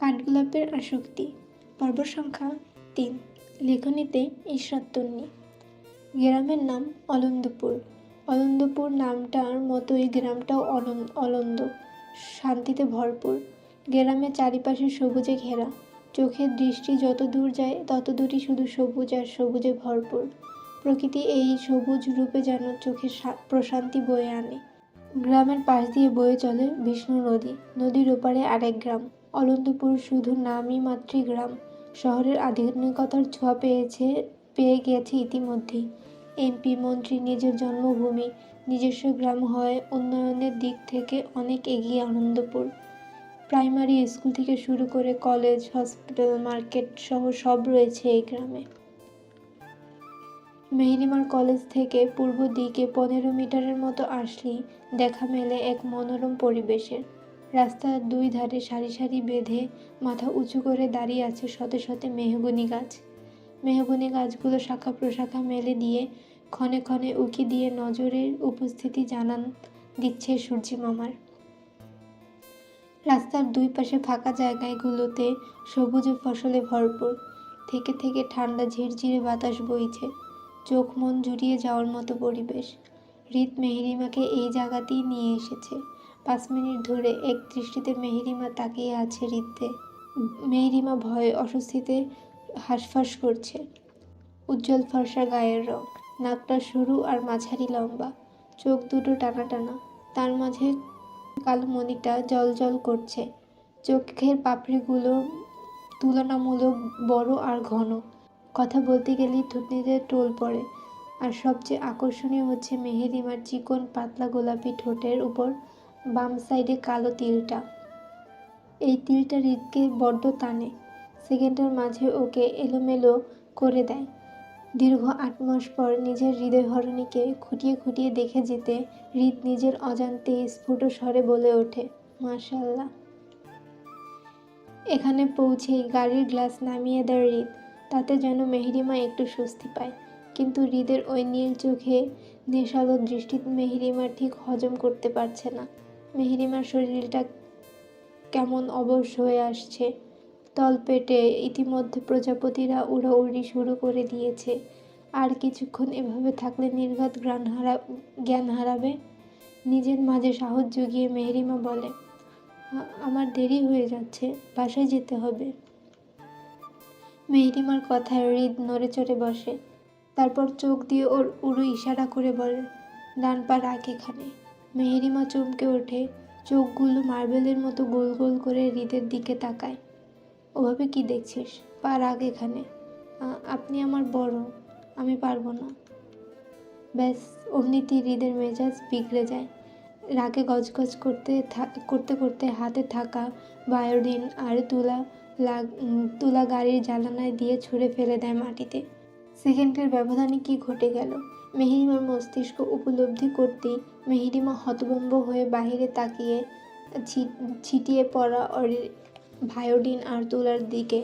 কাঠগোলাপের আসক্তি। পর্ব সংখ্যা তিন। লেখনীতে ঈশ্বরতন্নি গ্রামের নাম অলন্দপুর। অলন্দপুর নামটার মতোই গ্রামটাও অলন অলন্দ। শান্তিতে ভরপুর। গ্রামের চারিপাশে সবুজে ঘেরা। চোখের দৃষ্টি যত দূর যায়, তত দূরই শুধু সবুজ আর সবুজে ভরপুর। প্রকৃতি এই সবুজ রূপে যেন চোখের প্রশান্তি বয়ে আনে। গ্রামের পাশ দিয়ে বয়ে চলে বিষ্ণু নদী। নদীর ওপারে আরেক গ্রাম। অলন্দপুর শুধু নামই মাত্রই গ্রাম। শহরের আধুনিকতার ছোঁয়া পেয়েছে, পেয়ে গেছে ইতিমধ্যেই। এমপি মন্ত্রী নিজের জন্মভূমি, নিজস্ব গ্রাম হয় উন্নয়নের দিক থেকে অনেক এগিয়ে আনন্দপুর প্রাইমারি স্কুল থেকে শুরু করে কলেজ, হসপিটাল, মার্কেট সহ সব রয়েছে এই গ্রামে। মেহেরিমার কলেজ থেকে পূর্ব দিকে পনেরো মিটারের মতো আসলেই দেখা মেলে এক মনোরম পরিবেশের। রাস্তার দুই ধারে সারি সারি বেঁধে মাথা উঁচু করে দাঁড়িয়ে আছে শতে শতে মেহগুনি গাছ। মেহগুনি গাছগুলো শাখা প্রশাখা মেলে দিয়ে ক্ষণে ক্ষণে উকি দিয়ে নজরের উপস্থিতি জানান দিচ্ছে সূর্যি মামার। রাস্তার দুই পাশে ফাঁকা জায়গাগুলোতে সবুজ ফসলে ভরপুর। থেকে থেকে ঠান্ডা ঝিরঝিরে বাতাস বইছে। চোখ মন জুড়িয়ে যাওয়ার মতো পরিবেশ। হৃদ মেহরিমাকে এই জায়গাতেই নিয়ে এসেছে। পাঁচ মিনিট ধরে এক দৃষ্টিতে মেহেরিমা তাকিয়ে আছে হৃদে মেহেরিমা ভয়ে অস্বস্তিতে হাঁসফাঁস করছে। উজ্জ্বল ফর্সা গায়ের রং, নাকটা সরু আর মাঝারি লম্বা, চোখ দুটো টানা টানা, তার মাঝে কালো মনিটা জল জল করছে। চোখের পাপড়িগুলো তুলনামূলক বড় আর ঘন। কথা বলতে গেলেই থুতনিতে টোল পড়ে। আর সবচেয়ে আকর্ষণীয় হচ্ছে মেহেরিমার চিকন পাতলা গোলাপি ঠোঁটের উপর বাম সাইডে কালো তিলটা। এই তিলটা হৃদকে বড্ড টানে। সেকেন্ডের মাঝে ওকে এলোমেলো করে দেয়। দীর্ঘ আট মাস পর নিজের হৃদয় হৃদয়হরণীকে খুঁটিয়ে খুঁটিয়ে দেখে যেতে হৃদ নিজের অজান্তে স্ফুট স্বরে বলে ওঠে মাশাল্লাহ এখানে পৌঁছেই গাড়ির গ্লাস নামিয়ে দেয় হৃদ। তাতে যেন মেহরিমা একটু স্বস্তি পায়। কিন্তু হৃদের ওই নীল চোখে নেশালো দৃষ্টি মেহরিমা ঠিক হজম করতে পারছে না। মেহেরিমার শরীরটা কেমন অবশ হয়ে আসছে। তলপেটে ইতিমধ্যে প্রজাপতিরা উড়াউড়ি শুরু করে দিয়েছে। আর কিছুক্ষণ এভাবে থাকলে নির্ঘাত জ্ঞান হারা, জ্ঞান হারাবে? নিজের মাঝে সাহস জুগিয়ে মেহরিমা বলে আমার দেরি হয়ে যাচ্ছে, বাসায় যেতে হবে। মেহরিমার কথায় হৃদ নড়ে চড়ে বসে। তারপর চোখ দিয়ে ওর উড়ো ইশারা করে বলে, ডান পা রাখ এখানে। মেহেরিমা চমকে ওঠে, চোখগুলো মার্বেলের মতো গোল গোল করে হৃদের দিকে তাকায়। ওভাবে কি দেখছিস? পা রাখ এখানে। আপনি আমার বড়, আমি পারব না। ব্যাস, অমনিতি হৃদের মেজাজ বিগড়ে যায়। রাগে গজগজ করতে করতে করতে হাতে থাকা বায়োডিন আর তুলা লাগ তুলা গাড়ির জ্বালানায় দিয়ে ছুঁড়ে ফেলে দেয় মাটিতে। সেকেন্ডের ব্যবধানে কি ঘটে গেল? মেহেরিমার মস্তিষ্ক উপলব্ধি করতেই মেহেরিমা হতভম্ব হয়ে বাহিরে তাকিয়ে ছিটিয়ে পড়া ভায়োডিন আর তোলার দিকে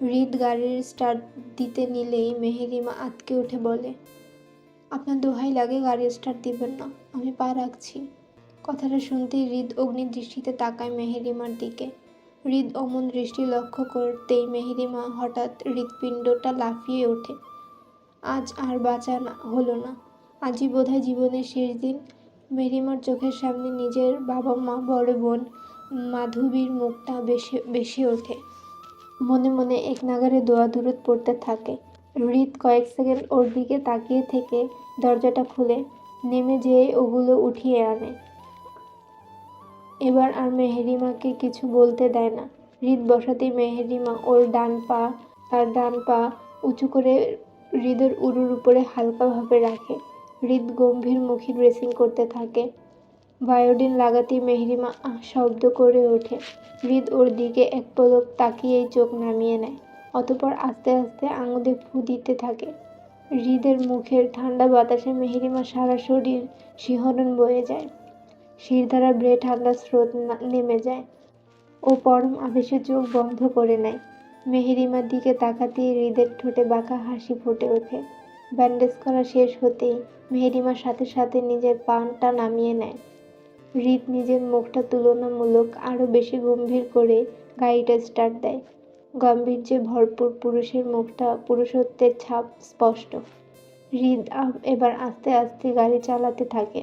হৃদ গাড়ির স্টার্ট দিতে নিলেই মেহেরিমা আটকে উঠে বলে, আপনার দোহাই লাগে গাড়ি স্টার্ট দিবেন না, আমি পা রাখছি। কথাটা শুনতেই হৃদ অগ্নি দৃষ্টিতে তাকায় মেহেরিমার দিকে। হৃদ অমন দৃষ্টি লক্ষ্য করতেই মেহেরিমা হঠাৎ হৃৎপিণ্ডটা লাফিয়ে ওঠে। আজ আর বাঁচা না, হলো না। আজই বোধহয় জীবনের শেষ দিন। মেহেরিমার চোখের সামনে নিজের বাবা মা বড় বোন, মাধবীর মুখটা বেশি বেশি ওঠে। মনে মনে এক নাগারে দোয়া দূরত পড়তে থাকে। হৃদ কয়েক সেকেন্ড ওর দিকে তাকিয়ে থেকে দরজাটা খুলে, নেমে যেয়ে ওগুলো উঠিয়ে আনে। এবার আর মেহেরিমাকে কিছু বলতে দেয় না। হৃদ বসাতেই মেহেরিমা ওর ডান পা, তার ডান পা উঁচু করে হৃদের উরুর উপরে হালকাভাবে রাখে। হৃদ গম্ভীর মুখী ড্রেসিং করতে থাকে। বায়োডিন লাগাতেই মেহরিমা আহ শব্দ করে ওঠে। হৃদ ওর দিকে এক পলক তাকিয়েই চোখ নামিয়ে নেয়। অতপর আস্তে আস্তে আঙুলে ফু দিতে থাকে। হৃদের মুখের ঠান্ডা বাতাসে মেহরিমা সারা শরীর শিহরণ বয়ে যায়। শিরধারা ব্রে ঠান্ডা স্রোত নেমে যায়। ও পরম আবেশে চোখ বন্ধ করে নেয়। মেহেরিমার দিকে তাকাতেই হৃদের ঠোঁটে বাঁকা হাসি ফুটে ওঠে। ব্যান্ডেজ করা শেষ হতেই মেহেরিমার সাথে সাথে নিজের পানটা নামিয়ে নেয়। হৃদ নিজের মুখটা তুলনামূলক আরও বেশি গম্ভীর করে গাড়িটা স্টার্ট দেয়। গাম্ভীর্যে ভরপুর পুরুষের মুখটা পুরুষত্বের ছাপ স্পষ্ট। হৃদ এবার আস্তে আস্তে গাড়ি চালাতে থাকে।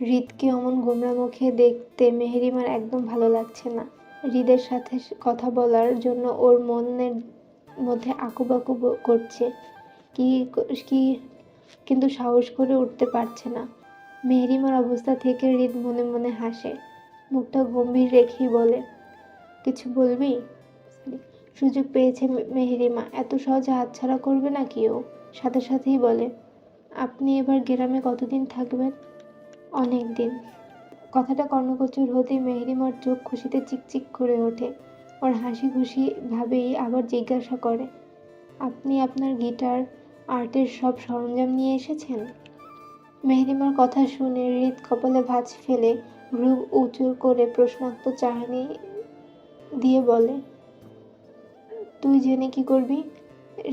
হৃদকে অমন গোমরা মুখে দেখতে মেহেরিমার একদম ভালো লাগছে না। হৃদের সাথে কথা বলার জন্য ওর মনের মধ্যে আকুবাকু করছে। কি কি কিন্তু সাহস করে উঠতে পারছে না। মেহেরিমার অবস্থা থেকে হৃদ মনে মনে হাসে। মুখটা গম্ভীর রেখেই বলে, কিছু বলবি? সুযোগ পেয়েছে মেহেরিমা। এত সহজে হাতছাড়া করবে না কি ও? সাথে সাথেই বলে, আপনি এবার গ্রামে কতদিন থাকবেন? অনেক দিন। কথাটা কর্ণগোচর হতেই মেহেরিমার চোখ খুশিতে চিকচিক করে ওঠে। ওর হাসি খুশি ভাবেই আবার জিজ্ঞাসা করে, আপনি আপনার গিটার, আর্টের সব সরঞ্জাম নিয়ে এসেছেন? মেহেরিমার কথা শুনে হৃদ কপালে ভাঁজ ফেলে ভ্রু উঁচু করে প্রশ্নার্থ চাহনি দিয়ে বলে, তুই জেনে কি করবি?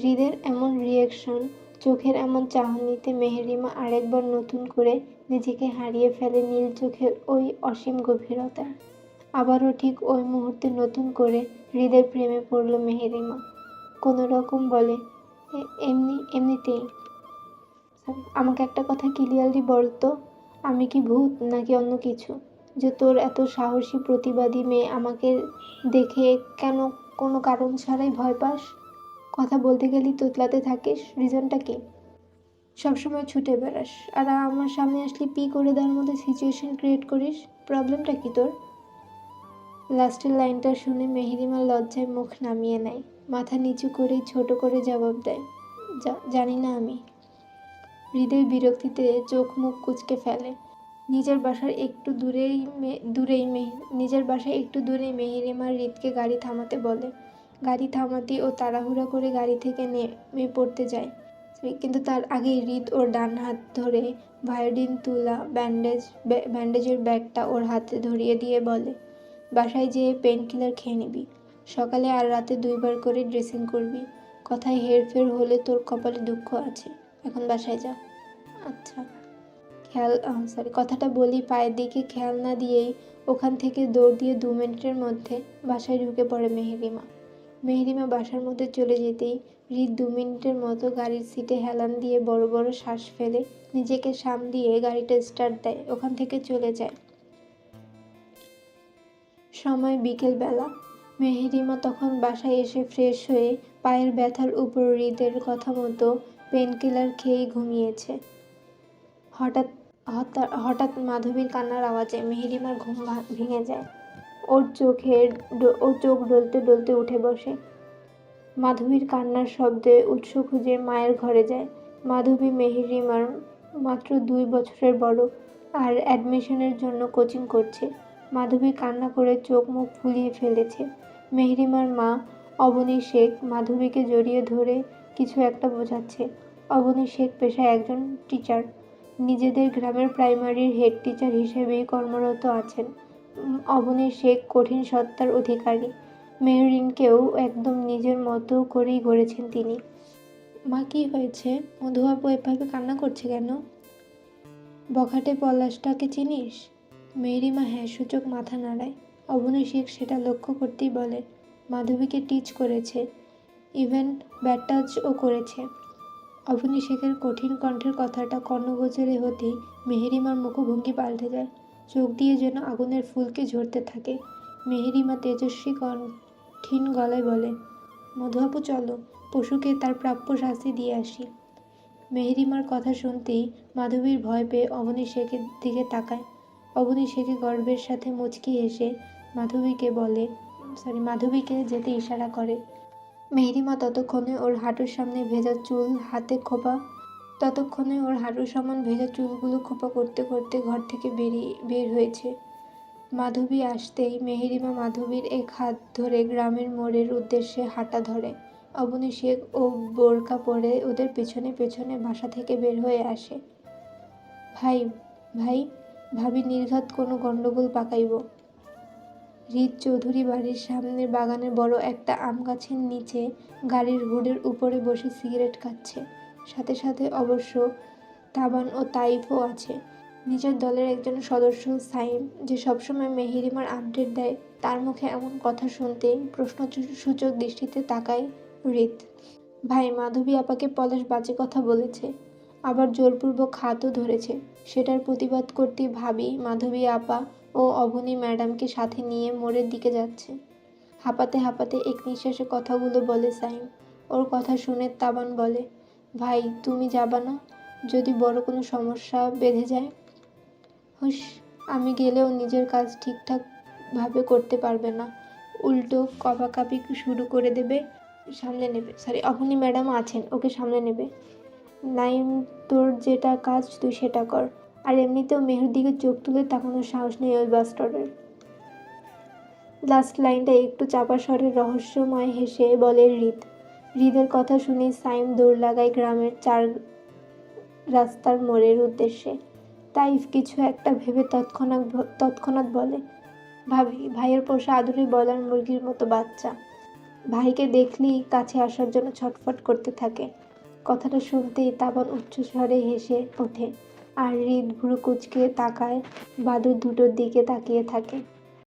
হৃদের এমন রিয়াকশন চোখের এমন চাহনিতে মেহেরিমা আরেকবার নতুন করে নিজেকে হারিয়ে ফেলে নীল চোখের ওই অসীম গভীরতা। আবারও ঠিক ওই মুহূর্তে নতুন করে হৃদের প্রেমে পড়ল মেহেরিমা। কোনো রকম বলে, "এ- এমনি, এমনিতেই। আমাকে একটা কথা ক্লিয়ারলি বলতো আমি কি ভূত নাকি অন্য কিছু? যে তোর এত সাহসী প্রতিবাদী মেয়ে আমাকে দেখে কেন কোনো কারণ ছাড়াই ভয় পাস? কথা বলতে গেলেই তোতলাতে থাকিস রিজনটা কি? সবসময় ছুটে বেড়াস। আর আমার সামনে আসলে পি করে দেওয়ার মতো সিচুয়েশন ক্রিয়েট করিস প্রবলেমটা কি তোর? লাস্টের লাইনটা শুনে মেহেরিমা লজ্জায় মুখ নামিয়ে নেয়। মাথা নিচু করে ছোট করে জবাব দেয় জানি না আমি। হৃদয় বিরক্তিতে চোখ মুখ কুচকে ফেলে। নিজের বাসার একটু দূরেই দূরেই মেহ, নিজের বাসায় একটু দূরেই মেহেরিমা হৃদকে গাড়ি থামাতে বলে। গাড়ি থামাতেই ও তাড়াহুড়া করে গাড়ি থেকে নেমে পড়তে যায়। কিন্তু তার আগেই হৃদ ওর ডান হাত ধরে ভায়োডিন তুলা ব্যান্ডেজ ব্যান্ডেজের ব্যাগটা ওর হাতে ধরিয়ে দিয়ে বলে, বাসায় যেয়ে পেন কিলার খেয়ে নিবি। সকালে আর রাতে দুইবার করে ড্রেসিং করবি। কথায় হেরফের হলে তোর কপালে দুঃখ আছে। এখন বাসায় যা। আচ্ছা। খেয়াল সরি কথাটা বলি পায়ের দিকে খেয়াল না দিয়েই ওখান থেকে দৌড় দিয়ে দু মিনিটের মধ্যে বাসায় ঢুকে পড়ে মেহেরিমা। মেহেরিমা বাসার মধ্যে চলে যেতেই হৃদ দু মিনিটের মতো গাড়ির সিটে হেলান দিয়ে বড় বড় শ্বাস ফেলে নিজেকে সাম দিয়ে গাড়িটা স্টার্ট দেয়, ওখান থেকে চলে যায়। সময় বিকেলবেলা। মেহেরিমা তখন বাসায় এসে ফ্রেশ হয়ে পায়ের ব্যথার উপর হৃদের কথা মতো পেনকিলার খেয়েই ঘুমিয়েছে। হঠাৎ হঠাৎ মাধবীর কান্নার আওয়াজে মেহেরিমার ঘুম ভেঙে যায়। ওর চোখের ওর চোখ ডলতে ডলতে উঠে বসে। মাধবীর কান্নার শব্দে উৎস খুঁজে মায়ের ঘরে যায়। মাধবী মেহেরিমার মাত্র দুই বছরের বড় আর অ্যাডমিশনের জন্য কোচিং করছে। মাধবী কান্না করে চোখ মুখ ফুলিয়ে ফেলেছে। মেহরিমার মা অবনী শেখ মাধবীকে জড়িয়ে ধরে কিছু একটা বোঝাচ্ছে। অবনী শেখ পেশায় একজন টিচার। নিজেদের গ্রামের প্রাইমারির হেড টিচার হিসেবেই কর্মরত আছেন। অবনী শেখ কঠিন সত্তার অধিকারী। মেহরিনকেও একদম নিজের মতো করেই গড়েছেন তিনি। মা, কি হয়েছে? মধুবাবু এভাবে কান্না করছে কেন? বখাটে পলাশটাকে চিনিস? মেয়েরিমা হ্যাঁ সূচক মাথা নাড়ায়। অবনী শেখ সেটা লক্ষ্য করতেই বলে, মাধবীকে টিচ করেছে। ইভেন ব্যাড টাচও করেছে। অবনী শেখের কঠিন কণ্ঠের কথাটা কর্ণগোচরে হতেই মেহেরিমার মুখভঙ্গি পাল্টে যায়। চোখ দিয়ে যেন আগুনের ফুলকে ঝরতে থাকে। মেহেরিমা তেজস্বী কঠিন গলায় বলে, মধুবাবু, চলো, পশুকে তার প্রাপ্য শাস্তি দিয়ে আসি। মেহেরিমার কথা শুনতেই মাধবীর ভয় পেয়ে অবনী শেখের দিকে তাকায়। অবনী শেখে গর্বের সাথে মুচকি হেসে মাধবীকে বলে, সরি, মাধবীকে যেতে ইশারা করে। মেহেরিমা ততক্ষণে ওর হাঁটুর সামনে ভেজা চুল হাতে খোপা, ততক্ষণে ওর হাঁটুর সমান ভেজা চুলগুলো খোপা করতে করতে ঘর থেকে বেরিয়ে, বের হয়েছে। মাধবী আসতেই মেহেরিমা মাধবীর এক হাত ধরে গ্রামের মোড়ের উদ্দেশ্যে হাঁটা ধরে। অবনী শেখ ও বোরকা পরে ওদের পেছনে পেছনে বাসা থেকে বের হয়ে আসে। ভাই ভাই, ভাবি নির্ঘাত কোনো গণ্ডগোল পাকাইব। হৃদ চৌধুরী বাড়ির সামনের বাগানের বড় একটা আম গাছের নিচে গাড়ির হুডের উপরে বসে সিগারেট খাচ্ছে। সাথে সাথে অবশ্য তাবান ও তাইফও আছে। নিজের দলের একজন সদস্য সাইম, যে সবসময় মেহেরিমার আপডেট দেয়, তার মুখে এমন কথা শুনতেই প্রশ্নসূচক দৃষ্টিতে তাকায় রিত। ভাই, মাধবী আপাকে পলাশ বাজে কথা বলেছে, আবার জোরপূর্বক হাতও ধরেছে। সেটার প্রতিবাদ করতে ভাবি মাধবী আপা ও অবনী ম্যাডামকে সাথে নিয়ে মোড়ের দিকে যাচ্ছে। হাঁপাতে হাঁপাতে এক নিঃশ্বাসে কথাগুলো বলে সাইম। ওর কথা শুনে তাবান বলে, ভাই, তুমি যাবা না? যদি বড় কোনো সমস্যা বেঁধে যায় হুস আমি গেলেও নিজের কাজ ঠিকঠাকভাবে করতে পারবে না। উল্টো কপাকাপি শুরু করে দেবে, সামলে নেবে। সরি অবনী ম্যাডাম আছেন, ওকে সামলে নেবে। নাইম, তোর যেটা কাজ তুই সেটা কর। আর এমনিতেও মেহের দিকে চোখ তুলে তাকানোর সাহস নেই ওই বাস্টারের লাস্ট লাইনটা একটু চাপা স্বরে রহস্যময় হেসে বলে হৃদ। হৃদের কথা শুনে সাইম দৌড় লাগায় গ্রামের চার রাস্তার মোড়ের উদ্দেশ্যে। তাইফ কিছু একটা ভেবে তৎক্ষণাৎ তৎক্ষণাৎ বলে, ভাবি, ভাইয়ের পোষা আদুরে বলার মুরগির মতো বাচ্চা। ভাইকে দেখলেই কাছে আসার জন্য ছটফট করতে থাকে। কথাটা শুনতেই তাবান উচ্চস্বরে হেসে ওঠে। আর হৃদ ভুরু কুচকে তাকায় বাদুর দুটোর দিকে তাকিয়ে থাকে।